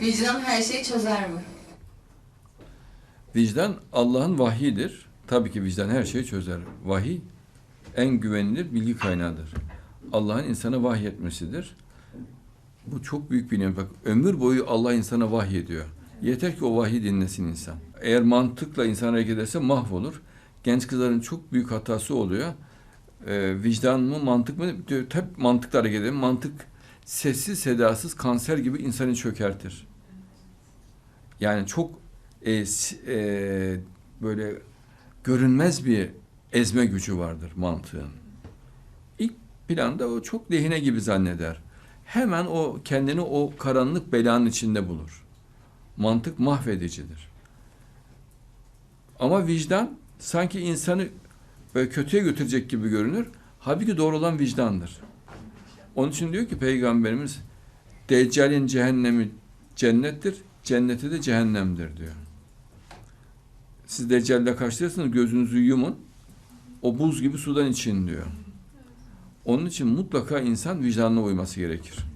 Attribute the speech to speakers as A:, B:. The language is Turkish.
A: Vicdan her şeyi çözer mi?
B: Vicdan Allah'ın vahyidir. Tabii ki vicdan her şeyi çözer. Vahiy en güvenilir bilgi kaynağıdır. Allah'ın insana vahyetmesidir. Bu çok büyük bir nimet. Bak ömür boyu Allah insana vahyediyor. Yeter ki o vahyi dinlesin insan. Eğer mantıkla insan hareket ederse mahvolur. Genç kızların çok büyük hatası oluyor. Ee, vicdan mı mantık mı? Diyor, hep mantıkla hareket edelim. Mantık sessiz sedasız kanser gibi insanı çökertir. Yani çok e, e, böyle görünmez bir ezme gücü vardır mantığın. İlk planda o çok lehine gibi zanneder. Hemen o kendini o karanlık belanın içinde bulur. Mantık mahvedicidir. Ama vicdan sanki insanı böyle kötüye götürecek gibi görünür. Halbuki doğru olan vicdandır. Onun için diyor ki Peygamberimiz Deccal'in cehennemi cennettir, cenneti de cehennemdir diyor. Siz Deccal'le karşılaşırsanız gözünüzü yumun. O buz gibi sudan için diyor. Onun için mutlaka insan vicdanına uyması gerekir.